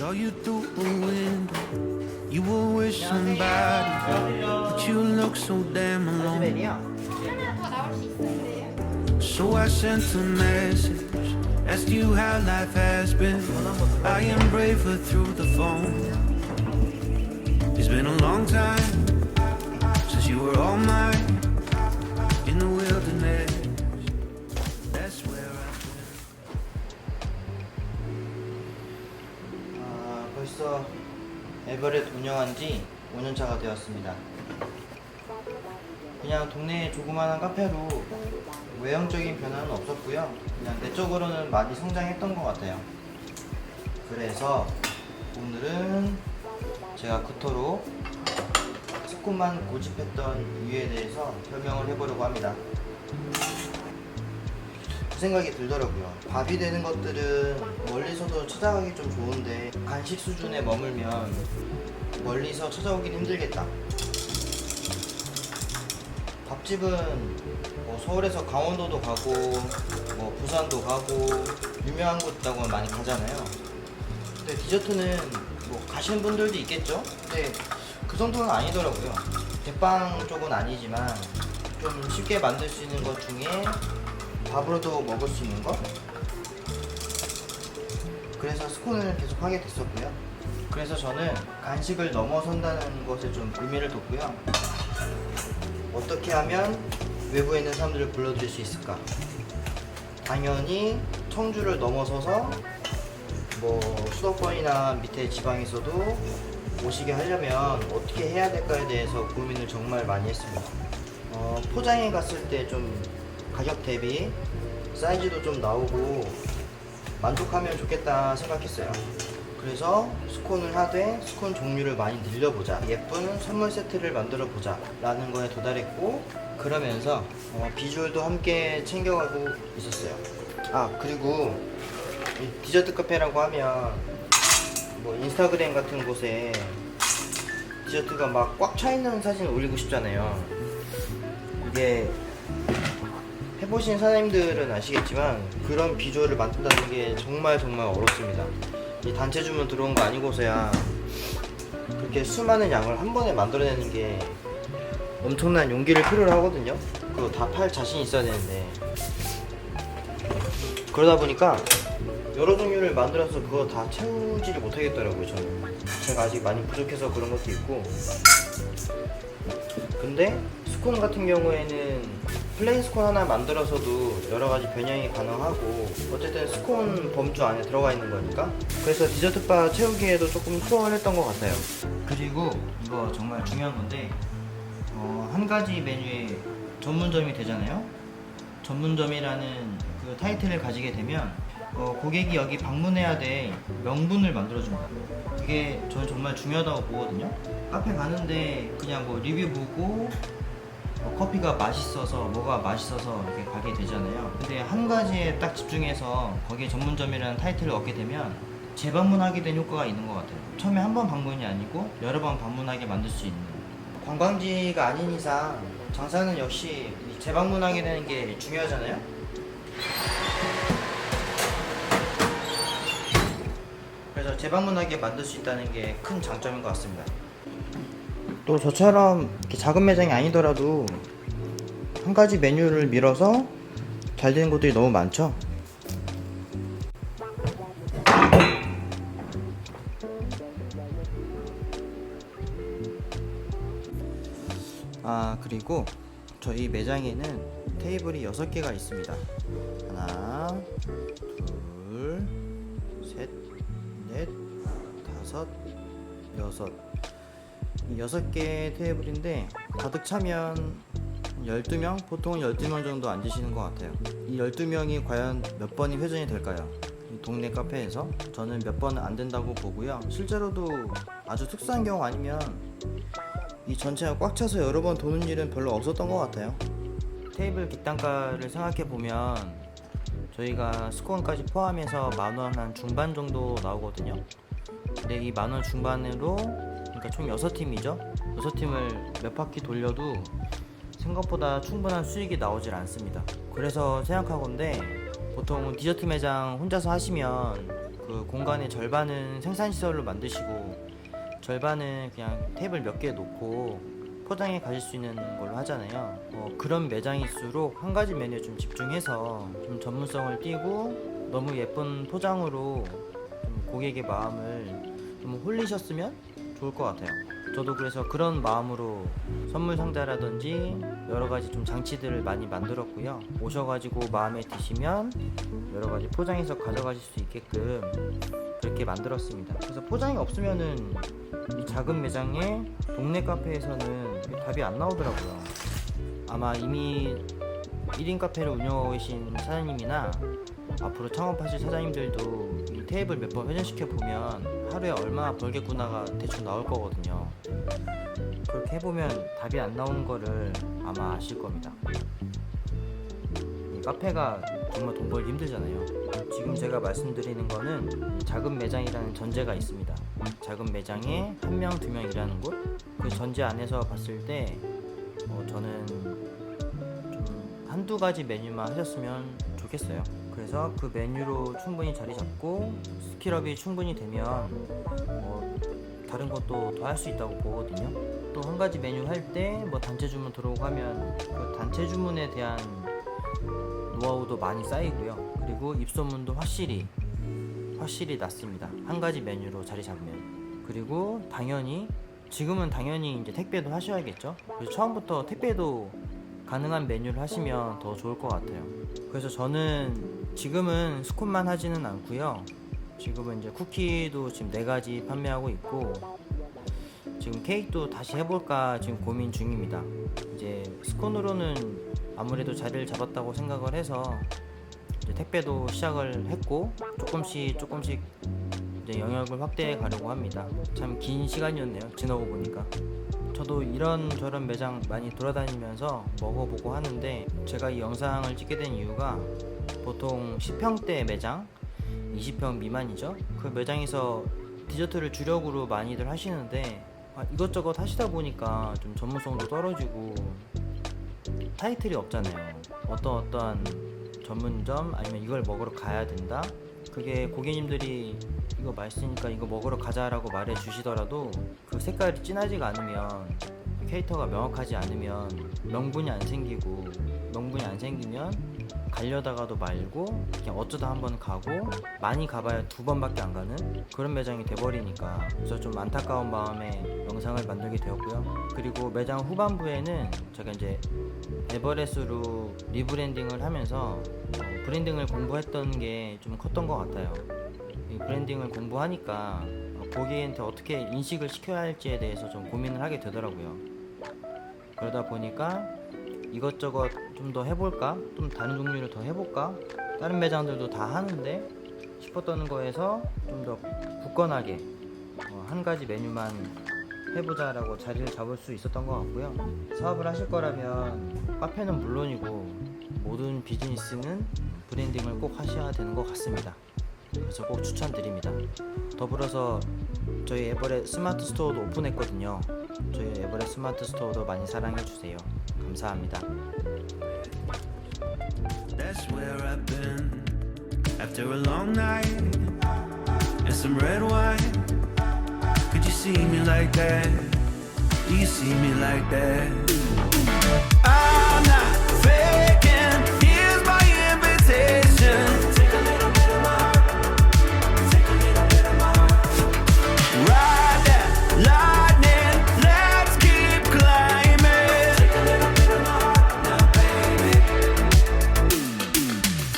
saw you through a window. You were with somebody, but you look so damn alone. So I sent a message, asked you how life has been. I am braver through the phone. It's been a long time since you were all mine. 벌써 에버렛 운영한 지 5년차가 되었습니다. 그냥 동네 조그마한 카페로 외형적인 변화는 없었고요. 그냥 내적으로는 많이 성장했던 것 같아요. 그래서 오늘은 제가 그토록 스콘만 고집했던 이유에 대해서 설명을 해보려고 합니다. 그 생각이 들더라고요. 밥이 되는 것들은 멀리서도 찾아가기 좀 좋은데 간식 수준에 머물면 멀리서 찾아오긴 힘들겠다. 밥집은 뭐 서울에서 강원도도 가고 뭐 부산도 가고 유명한 곳 있다고 많이 가잖아요. 근데 디저트는 뭐 가시는 분들도 있겠죠. 근데 그 정도는 아니더라고요. 대빵 쪽은 아니지만 좀 쉽게 만들 수 있는 것 중에 밥으로도 먹을 수 있는 것. 그래서 스콘을 계속 하게 됐었고요. 그래서 저는 간식을 넘어선다는 것에 좀 의미를 뒀고요. 어떻게 하면 외부에 있는 사람들을 불러들일 수 있을까? 당연히 청주를 넘어서서 뭐 수도권이나 밑에 지방에서도 오시게 하려면 어떻게 해야 될까에 대해서 고민을 정말 많이 했습니다. 어, 포장해 갔을 때 좀 가격 대비 사이즈도 좀 나오고 만족하면 좋겠다 생각했어요. 그래서 스콘을 하되 스콘 종류를 많이 늘려보자. 예쁜 선물 세트를 만들어 보자. 라는 거에 도달했고, 그러면서 어, 비주얼도 함께 챙겨가고 있었어요. 아, 그리고 이 디저트 카페라고 하면 뭐 인스타그램 같은 곳에 디저트가 막 꽉 차 있는 사진을 올리고 싶잖아요. 이게 해보신 사장님들은 아시겠지만 그런 비주얼을 만든다는 게 정말 정말 어렵습니다. 이 단체 주문 들어온 거 아니고서야 그렇게 수많은 양을 한 번에 만들어내는 게 엄청난 용기를 필요로 하거든요. 그거 다 팔 자신 있어야 되는데 그러다 보니까 여러 종류를 만들어서 그거 다 채우지를 못하겠더라고요. 저는 제가 아직 많이 부족해서 그런 것도 있고 근데 스콘 같은 경우에는 플레인 스콘 하나 만들어서도 여러 가지 변형이 가능하고 어쨌든 스콘 범주 안에 들어가 있는 거니까 그래서 디저트 바 채우기에도 조금 수월했던 것 같아요. 그리고 이거 정말 중요한 건데 어, 한 가지 메뉴에 전문점이 되잖아요. 전문점이라는 그 타이틀을 가지게 되면 어, 고객이 여기 방문해야 될 명분을 만들어줍니다. 이게 저는 정말 중요하다고 보거든요. 카페 가는데 그냥 뭐 리뷰 보고 어, 커피가 맛있어서 뭐가 맛있어서 이렇게 가게 되잖아요. 근데 한 가지에 딱 집중해서 거기에 전문점이라는 타이틀을 얻게 되면 재방문하게 된 효과가 있는 것 같아요. 처음에 한 번 방문이 아니고 여러 번 방문하게 만들 수 있는 관광지가 아닌 이상 장사는 역시 재방문하게 되는 게 중요하잖아요. 그래서 재방문하게 만들 수 있다는 게 큰 장점인 것 같습니다. 또 저처럼 작은 매장이 아니더라도 한 가지 메뉴를 밀어서 잘 되는 곳들이 너무 많죠. 아 그리고 저희 매장에는 테이블이 6개가 있습니다. 하나, 둘, 셋, 넷, 다섯, 여섯. 이 여섯 개의 테이블인데 가득 차면 12명? 보통은 12명 정도 앉으시는 것 같아요. 이 12명이 과연 몇 번이 회전이 될까요? 이 동네 카페에서 저는 몇 번은 안 된다고 보고요. 실제로도 아주 특수한 경우 아니면 이 전체가 꽉 차서 여러 번 도는 일은 별로 없었던 것 같아요. 테이블 객단가를 생각해 보면 저희가 스콘까지 포함해서 만 원 한 중반 정도 나오거든요. 근데 이 만 원 중반으로 그러니까 총 6팀이죠. 6팀을 몇 바퀴 돌려도 생각보다 충분한 수익이 나오질 않습니다. 그래서 생각하건데 보통 디저트 매장 혼자서 하시면 그 공간의 절반은 생산 시설로 만드시고 절반은 그냥 테이블 몇개 놓고 포장해 가실 수 있는 걸로 하잖아요. 어, 그런 매장일수록 한 가지 메뉴에 좀 집중해서 좀 전문성을 띠고 너무 예쁜 포장으로 좀 고객의 마음을 좀 홀리셨으면 좋을 것 같아요. 저도 그래서 그런 마음으로 선물 상자라든지 여러 가지 좀 장치들을 많이 만들었고요. 오셔가지고 마음에 드시면 여러 가지 포장해서 가져가실 수 있게끔 그렇게 만들었습니다. 그래서 포장이 없으면은 이 작은 매장에 동네 카페에서는 답이 안 나오더라고요. 아마 이미 1인 카페를 운영하고 계신 사장님이나 앞으로 창업하실 사장님들도 이 테이블 몇 번 회전시켜 보면 하루에 얼마 벌겠구나가 대충 나올 거거든요. 그렇게 해보면 답이 안 나오는 거를 아마 아실 겁니다. 이 카페가 정말 돈 벌기 힘들잖아요. 지금 제가 말씀드리는 거는 작은 매장이라는 전제가 있습니다. 작은 매장에 한 명, 두 명 일하는 곳? 그 전제 안에서 봤을 때 어, 저는 좀 한두 가지 메뉴만 하셨으면 좋겠어요. 그래서 그 메뉴로 충분히 자리 잡고 스킬업이 충분히 되면 뭐 다른 것도 더 할 수 있다고 보거든요. 또 한 가지 메뉴 할 때 뭐 단체 주문 들어오고 하면 그 단체 주문에 대한 노하우도 많이 쌓이고요. 그리고 입소문도 확실히 확실히 낮습니다. 한 가지 메뉴로 자리 잡으면. 그리고 당연히 지금은 당연히 이제 택배도 하셔야겠죠. 그래서 처음부터 택배도 가능한 메뉴를 하시면 더 좋을 것 같아요. 그래서 저는 지금은 스콘만 하지는 않고요. 지금은 이제 쿠키도 지금 네 가지 판매하고 있고 지금 케이크도 다시 해볼까 지금 고민 중입니다. 이제 스콘으로는 아무래도 자리를 잡았다고 생각을 해서 택배도 시작을 했고 조금씩 조금씩 영역을 확대해 가려고 합니다. 참 긴 시간이었네요. 지나고 보니까. 저도 이런 저런 매장 많이 돌아다니면서 먹어보고 하는데 제가 이 영상을 찍게 된 이유가 보통 10평대 매장 20평 미만이죠. 그 매장에서 디저트를 주력으로 많이들 하시는데 아, 이것저것 하시다 보니까 좀 전문성도 떨어지고 타이틀이 없잖아요. 어떤 어떠한 전문점 아니면 이걸 먹으러 가야 된다. 그게 고객님들이 이거 맛있으니까 이거 먹으러 가자라고 말해 주시더라도 그 색깔이 진하지가 않으면 캐릭터가 명확하지 않으면 명분이 안 생기고 명분이 안 생기면 가려다가도 말고 그냥 어쩌다 한 번 가고 많이 가봐야 두 번밖에 안 가는 그런 매장이 돼버리니까 그래서 좀 안타까운 마음에 영상을 만들게 되었고요. 그리고 매장 후반부에는 제가 이제 에버레스로 리브랜딩을 하면서 어, 브랜딩을 공부했던 게 좀 컸던 것 같아요. 이 브랜딩을 공부하니까 어, 고객한테 어떻게 인식을 시켜야 할지에 대해서 좀 고민을 하게 되더라고요. 그러다 보니까 이것저것 좀 더 해볼까? 좀 다른 종류를 더 해볼까? 다른 매장들도 다 하는데 싶었던 거에서 좀 더 굳건하게 어, 한 가지 메뉴만 해보자라고 자리를 잡을 수 있었던 것 같고요. 사업을 하실 거라면 카페는 물론이고 모든 비즈니스는 브랜딩을 꼭 하셔야 되는 것 같습니다. 그래서 꼭 추천드립니다. 더불어서 저희 에버렛 스마트 스토어도 오픈했거든요. 저희 에버렛 스마트 스토어도 많이 사랑해 주세요. 감사합니다. That's where I've been after a long night and some red wine. Could you see me like that? Do you see me like that? I'm not faking.